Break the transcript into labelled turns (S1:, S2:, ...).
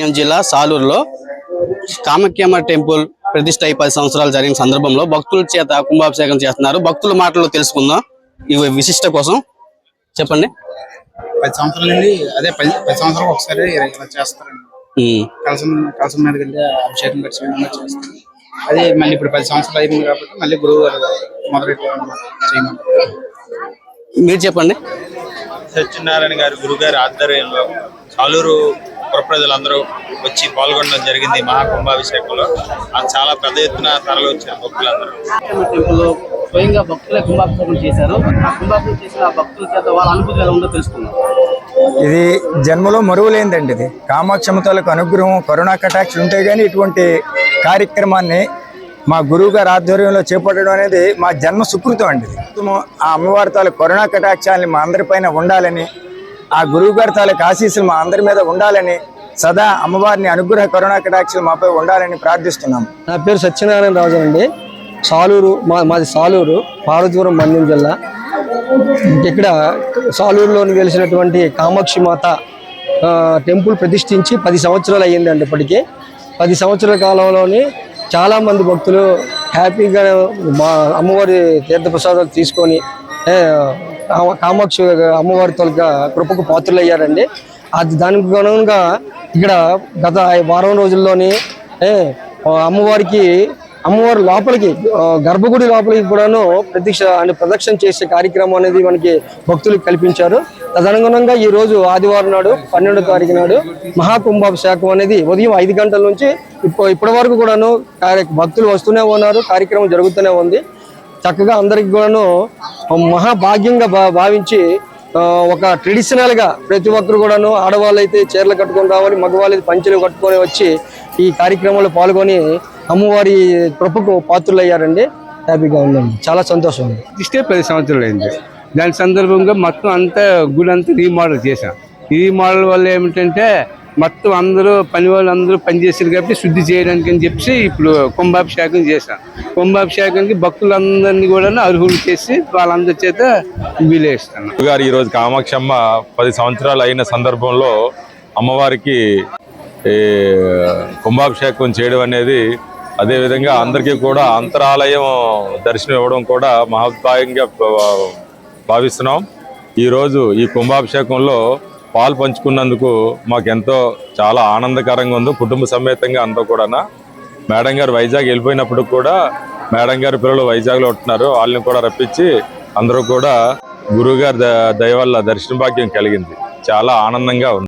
S1: మన్యం జిల్లా సాలూరులో కామాఖ్యమ్మ టెంపుల్ ప్రతిష్ట అయి పది సంవత్సరాలు జరిగిన సందర్భంలో భక్తుల చేత కుంభాభిషేకం చేస్తున్నారు. భక్తుల మాటలు తెలుసుకుందాం. ఈ విశిష్ట కోసం చెప్పండి.
S2: పది సంవత్సరాల నుండి అదే పది పది సంవత్సరాలు ఒకసారి ఇలా చేస్తారండి. కలసం కలసం మీద వెళ్ళి అభిషేకం విధంగా చేస్తారు. అదే మళ్ళీ ఇప్పుడు పది సంవత్సరాలు అయింది కాబట్టి మళ్ళీ గురువు గారు మొదలెట్టారు చేయమన్నారు.
S1: మీరు చెప్పండి.
S3: సత్యనారాయణ గారి గురుగారి ఆధ్వర్యంలో సాలూరు పుర ప్రజలందరూ వచ్చి పాల్గొనడం జరిగింది మహాకుంభాభిషేకంలో. అది చాలా పెద్ద ఎత్తున తరలి వచ్చారు భక్తులందరూ
S1: స్వయంగా భక్తులే కుంభాభిషేకం చేశారు. ఆ కుంభాభిషేకం చేసిన భక్తుల చేత వాళ్ళ అనుభూతి ఎలా ఉందో తెలుసుకుందాం.
S4: ఇది జన్మలో మరువలేనిదండి ఇది. కామాక్షమతలకు అనుగ్రహం కరుణా కటాక్ష ఉంటే గానీ ఇటువంటి కార్యక్రమాన్ని మా గురువు గారి ఆధ్వర్యంలో చేపట్టడం అనేది మా జన్మ సుకృతం అండి. ఆ అమ్మవారి తాలూకు కరుణా కటాక్షాలని మా అందరిపైన ఉండాలని ఆ గురువు గారి తాలూకు ఆశీస్సులు మా అందరి మీద ఉండాలని సదా అమ్మవారిని అనుగ్రహ కరుణా కటాక్షలు మాపై ఉండాలని ప్రార్థిస్తున్నాం.
S5: నా పేరు సత్యనారాయణ రాజు అండి. సాలూరు మా మాది సాలూరు పార్వతీపురం మన్యం జిల్లా. ఇక్కడ సాలూరులోని వెలిసినటువంటి కామాక్షి మాత టెంపుల్ ప్రతిష్ఠించి పది సంవత్సరాలు అయ్యిందండి ఇప్పటికీ. పది సంవత్సరాల కాలంలోని చాలామంది భక్తులు హ్యాపీగా మా అమ్మవారి తీర్థప్రసాదాలు తీసుకొని కామాక్షి అమ్మవారి తొలక కృపకు పాత్రలు అయ్యారండి అది దానికి అనుగుణంగా ఇక్కడ గత వారం రోజుల్లోని అమ్మవారికి అమ్మవారి లోపలికి గర్భగుడి లోపలికి కూడాను ప్రతిక్ష అంటే ప్రదక్షిణ చేసే కార్యక్రమం అనేది మనకి భక్తులకు కల్పించారు. తదనుగుణంగా ఈ రోజు ఆదివారం నాడు పన్నెండో తారీఖు నాడు మహాకుంభాభిషేకం అనేది ఉదయం ఐదు గంటల నుంచి ఇప్ప ఇప్పటి వరకు కూడాను భక్తులు వస్తూనే ఉన్నారు కార్యక్రమం జరుగుతూనే ఉంది. చక్కగా అందరికి కూడాను మహాభాగ్యంగా భా భావించి ఒక ట్రెడిషనల్గా ప్రతి ఒక్కరు కూడాను ఆడవాళ్ళు అయితే చీరలు కట్టుకొని రావాలి మగవాళ్ళు అయితే కట్టుకొని వచ్చి ఈ కార్యక్రమంలో పాల్గొని అమ్మవారి కృపకు పాత్రలు అయ్యారండి హ్యాపీగా ఉందండి. చాలా సంతోషం ఉంది
S6: ఇస్తే పది సంవత్సరాలు అయింది. దాని సందర్భంగా మొత్తం అంతా గుడి అంతా రీమోడల్ చేశాం. ఈ రీమోడల్ వల్ల ఏమిటంటే మొత్తం అందరూ పని వాళ్ళు అందరూ పనిచేసారు కాబట్టి శుద్ధి చేయడానికి అని చెప్పి ఇప్పుడు కుంభాభిషేకం చేశాం. కుంభాభిషేకానికి భక్తులందరినీ కూడా అర్హులు చేసి వాళ్ళందరి చేత వీలేస్తాను
S7: గారు ఈరోజు కామాక్షమ్మ పది సంవత్సరాలు అయిన సందర్భంలో అమ్మవారికి కుంభాభిషేకం చేయడం అనేది అదేవిధంగా అందరికీ కూడా అంతరాలయం దర్శనం ఇవ్వడం కూడా మహత్భాగ్యంగా భావిస్తున్నాం. ఈరోజు ఈ కుంభాభిషేకంలో పాలు పంచుకున్నందుకు మాకెంతో చాలా ఆనందకరంగా ఉంది. కుటుంబ సమేతంగా అంతా కూడా మేడం గారు వైజాగ్ వెళ్ళిపోయినప్పుడు కూడా మేడం గారి పిల్లలు వైజాగ్లో ఉంటున్నారు. వాళ్ళని కూడా రప్పించి అందరూ కూడా గురువుగారి ద- దయ వల్ల దర్శన భాగ్యం కలిగింది. చాలా ఆనందంగా ఉంది.